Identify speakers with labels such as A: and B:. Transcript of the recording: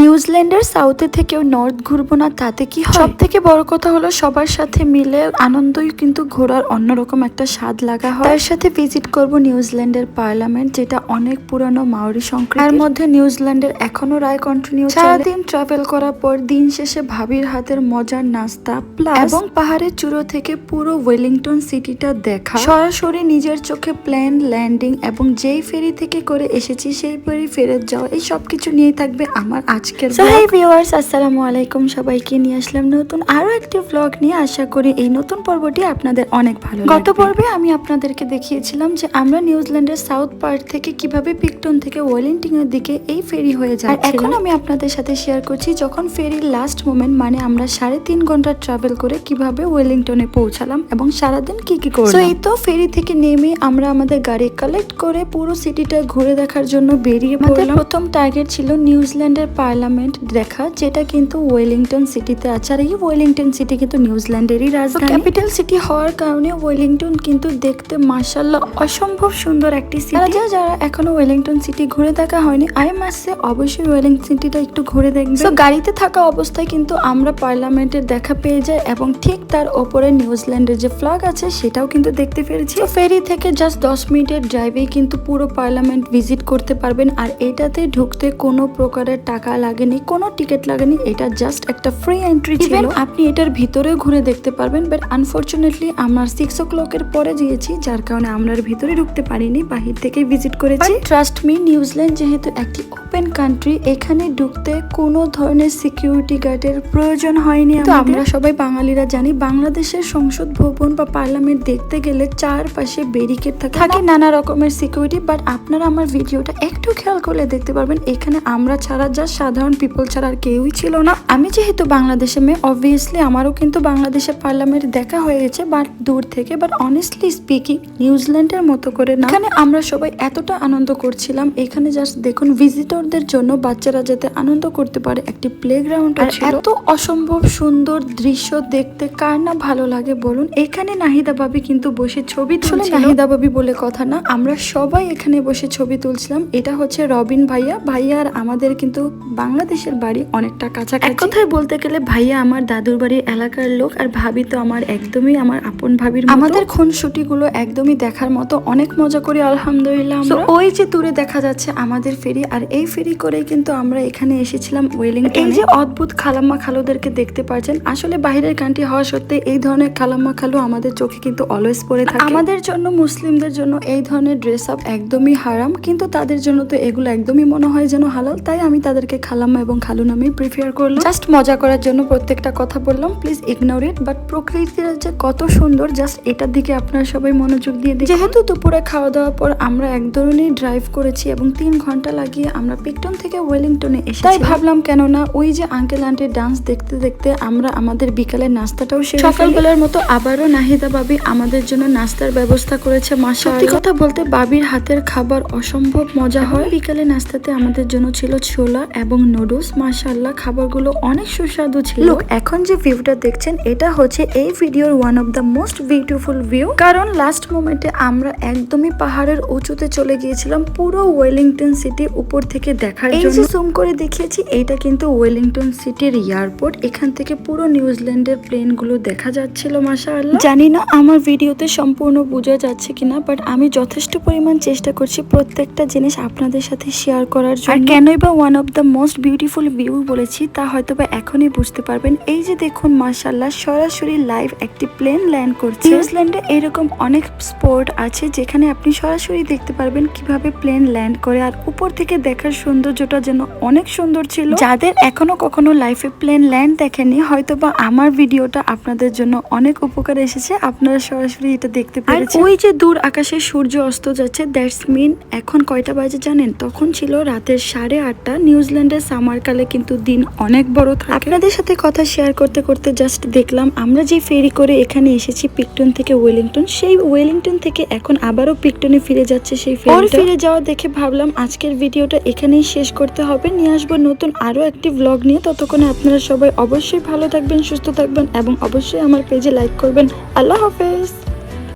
A: নিউজিল্যান্ডের সাউথে থেকেও নর্থ ঘুরবো না তাতে কি হয়? সব থেকে বড় কথা হলো সবার সাথে মিলে আনন্দই কিন্তু ঘোরার অন্যরকম একটা স্বাদ লাগা হয়। তার সাথে ভিজিট করব নিউজিল্যান্ডের পার্লামেন্ট যেটা অনেক পুরনো মাওরি সংস্কৃতি তার মধ্যে নিউজিল্যান্ডের এখনও রায় কন্টিনিউ সারাদিন ট্রাভেল করার পর দিন শেষে ভাবির হাতের মজার নাস্তা প্লাস এবং পাহাড়ের চূড়ো থেকে পুরো ওয়েলিংটন সিটিটা দেখা। সরাসরি নিজের চোখে প্লেন ল্যান্ডিং এবং যেই ফেরি থেকে করে এসেছি সেই ফেরি ফেরত যাওয়া এই সবকিছু নিয়ে থাকবে আমার আজকের হাই ভিউয়ার্স আসসালামু আলাইকুম। সবাইকে নিয়ে আসলাম নতুন আরও একটি ব্লগ নিয়ে। আশা করি এই নতুন পর্বটি আপনাদের অনেক ভালো গত পর্বে আমি আপনাদেরকে দেখিয়েছিলাম যে আমরা নিউজিল্যান্ডের সাউথ পার্ট থেকে কীভাবে পিকটন থেকে ওয়েলিংটন এর দিকে এই ফেরি হয়ে যায় এখন আমি আপনাদের সাথে শেয়ার করছি যখন ফেরির লাস্ট মোমেন্ট মানে আমরা সাড়ে তিন ঘণ্টা ট্রাভেল করে কীভাবে ওয়েলিংটনে পৌঁছালাম এবং সারাদিন কি কি করলাম। এই তো ফেরি থেকে নেমে আমরা আমাদের গাড়ি কালেক্ট করে পুরো সিটিটা ঘুরে দেখার জন্য বেরিয়ে পড়লাম। প্রথম টার্গেট ছিল নিউজিল্যান্ডের পার্লামেন্ট দেখা যেটা কিন্তু ওয়েলিংটন সিটিতে আছে। আর এই ওয়েলিংটন সিটি কিন্তু নিউজিল্যান্ডেরই রাজধানী। ক্যাপিটাল সিটি হওয়ার কারণে ওয়েলিংটন কিন্তু দেখতে মার্শাল্লাহ অসম্ভব সুন্দর একটি সিটি। যারা যারা এখনও ওয়েলিংটন সিটি ঘুরে দেখা হয়নি আই মাসে অবশ্যই ওয়েলিংটন সিটিটা একটু ঘুরে দেখবে তো গাড়িতে থাকা অবস্থায় কিন্তু আমরা পার্লামেন্টের দেখা পেয়ে যাই এবং ঠিক তার ওপরে নিউজিল্যান্ডের যে ফ্ল্যাগ আছে সেটাও কিন্তু দেখতে পেরেছি। ফেরি থেকে জাস্ট দশ মিনিটের ড্রাইভেই কিন্তু পুরো পার্লামেন্ট ভিজিট করতে পারবেন। আর এটাতে ঢুকতে কোনো প্রকারের টাকা লাগেনি কোনো টিকিট লাগেনি এটা জাস্ট একটা ফ্রি এন্ট্রি ছিল। আপনি এটার ভিতরে ঘুরে দেখতে পারবেন বাট আনফরচুনেটলি আমরা সিক্স ও ক্লকের পরে গিয়েছি যার কারণে আমরা ভিতরে ঢুকতে পারিনি বাহির থেকে ভিজিট করেছি। ট্রাস্ট মি নিউজিল্যান্ড যেহেতু একটি ওপেন কান্ট্রি এখানে ঢুকতে কোনো ধরনের সিকিউরিটি গার্ডের প্রয়োজন হয়নি তো আমরা সবাই বাঙালিরা জানি বাংলাদেশের সংসদ ভবন বা পার্লামেন্ট দেখতে গেলে চারপাশে ব্যারিকেড থাকে। থাকে নানা রকমের সিকিউরিটি বাট আপনারা আমার ভিডিওটা একটু খেয়াল করলে দেখতে পারবেন এখানে আমরা ছাড়া যা সাধারণ পিপল ছাড়া আর কেউই ছিল না। আমি যেহেতু বাংলাদেশে মেয়ে অবভিয়াসলি আমারও কিন্তু বাংলাদেশের পার্লামেন্ট দেখা হয়ে গেছে বাট দূর থেকে বাট অনেস্টলি স্পিকিং নিউজিল্যান্ডের মতো করে না। এখানে আমরা সবাই এতটা আনন্দ করছিলাম। এখানে জাস্ট দেখুন ভিজিটরদের জন্য বাচ্চারা যাতে আনন্দ করতে পারে একটি প্লেগ্রাউন্ড এত অসম্ভব সুন্দর দৃশ্য দেখতে কার না ভালো লাগে বলুন? এখানে নাহিদা বাবি কিন্তু বসে ছবি তুলছিল। নাহিদা বাবি বলে কথা না আমরা সবাই এখানে বসে ছবি তুলছিলাম। এটা হচ্ছে রবিন ভাইয়া। ভাইয়া আর আমাদের কিন্তু বাংলাদেশের বাড়ি অনেকটা কাছাকাছি। এক কথায় বলতে গেলে ভাইয়া আমার দাদুর বাড়ির এলাকার লোক আর ভাবি তো আমার একদমই আমার আপন ভাবির। আমাদের খুনসুটি গুলো একদমই দেখার মতো অনেক মজা করি আলহামদুলিল্লাহ আমরা। ওই যে দূরে দেখা যাচ্ছে আমাদের ফেরি আর এই ফেরি করেই কিন্তু আমরা এখানে এসেছিলাম ওয়েলিংটন। এই যে অদ্ভুত খালাম্মা খালুদেরকে দেখতে পাচ্ছেন আসলে বাইরের কান্ট্রি হওয়া সত্ত্বে এই ধরনের খালাম্মা খালু আমাদের চোখে কিন্তু অলওয়েজ পড়ে থাকে। আমাদের জন্য মুসলিমদের জন্য এই ধরনের ড্রেস আপ একদমই হারাম কিন্তু তাদের জন্য তো এগুলো একদমই মনে হয় যেন হালাল তাই আমি তাদেরকে খালাম্মা এবং খালু নামেই প্রিফার করলাম। জাস্ট মজা করার জন্য প্রত্যেকটা কথা বললাম। প্লিজ ইগনোর ইট বাট প্রকৃতির যে কত সুন্দর জাস্ট এটার দিকে আপনারা সবাই মনোযোগ দিয়ে দিন যেহেতু দুপুরে খাওয়া দাওয়ার পর আমরা এক ধরনের ড্রাইভ করেছি এবং তিন ঘণ্টা লাগিয়ে আমরা পিকটন থেকে ওয়েলিংটনে এসে তাই ভাবলাম কেননা ওই যে আঙ্কেল আন্টির ডান্স দেখতে দেখতে আমরা আমাদের বিকালের নাস্তাটাও সেরে সকালবেলার মতো আবারও নাহিদা বাবি আমাদের জন্য নাস্তার ব্যবস্থা করেছে মাসা সত্যি কথা বলতে বাবির হাতের খাবার অসম্ভব মজা হয়। বিকালে নাস্তাতে আমাদের জন্য ছিল ছোলা এবং নুডলস মাশাআল্লাহ খাবারগুলো অনেক সুস্বাদু ছিল। Look, এখন যে ভিউটা দেখছেন এটা হচ্ছে এই ভিডিওর one of the most beautiful view কারণ লাস্ট মোমেন্টে আমরা একদমই পাহাড়ের উঁচুতে চলে গিয়েছিলাম পুরো ওয়েলিংটন সিটি উপর থেকে দেখার জন্য। জুম করে দেখিয়েছি এটা কিন্তু ওয়েলিংটন সিটির এয়ারপোর্ট এখান থেকে পুরো নিউজিল্যান্ডের প্লেনগুলো দেখা যাচ্ছিল মাশাআল্লাহ জানি না আমার ভিডিওতে সম্পূর্ণ বোঝা যাচ্ছে কিনা বাট আমি যথেষ্ট পরিমাণ চেষ্টা করছি প্রত্যেকটা জিনিস আপনাদের সাথে শেয়ার করার জন্য। কেনই বা one of the most beautiful view বলেছি তা হয়তো বা এখনই বুঝতে পারবেন। এই যে দেখুন মাশাআল্লাহ সরাসরি লাইভ একটি প্লেন ল্যান্ড করছে। নিউজিল্যান্ডে এরকম অনেক স্পোর্ট আছে যেখানে আপনি সরাসরি দেখতে পারবেন কীভাবে প্লেন ল্যান্ড করে। আর উপর থেকে দেখার সৌন্দর্যটা যেন অনেক সুন্দর ছিল। যাদের এখনও কখনো লাইফে প্লেন ল্যান্ড দেখেনি হয়তো বা আমার ভিডিওটা আপনাদের জন্য অনেক উপকার এসেছে। আপনারা সরাসরি এটা দেখতে পেরেছেন। ওই যে দূর আকাশে সূর্য অস্ত যাচ্ছে দ্যাটস মিন এখন কয়টা বাজে জানেন? তখন ছিল রাতের সাড়ে আটটা নিউজিল্যান্ডের সামার কালে কিন্তু দিন অনেক বড় থাকে। আপনাদের সাথে কথা শেয়ার করতে করতে জাস্ট দেখলাম আমরা যে ফেরি করে এখানে এসেছি পিকটন থেকে ওয়েলিংটন সেই ওয়েলিংটন থেকে এখন আবারও পিকটনে ফিরে যাচ্ছে সেই ফেরি ফিরে যাওয়া দেখে ভাবলাম আজকের ভিডিওটা এখানেই শেষ করতে হবে। নিয়ে আসব নতুন আরও একটি ব্লগ নিয়ে। ততক্ষণে আপনারা সবাই অবশ্যই ভালো থাকবেন সুস্থ থাকবেন এবং অবশ্যই আমার পেজে লাইক করবেন। আল্লাহ হাফেজ!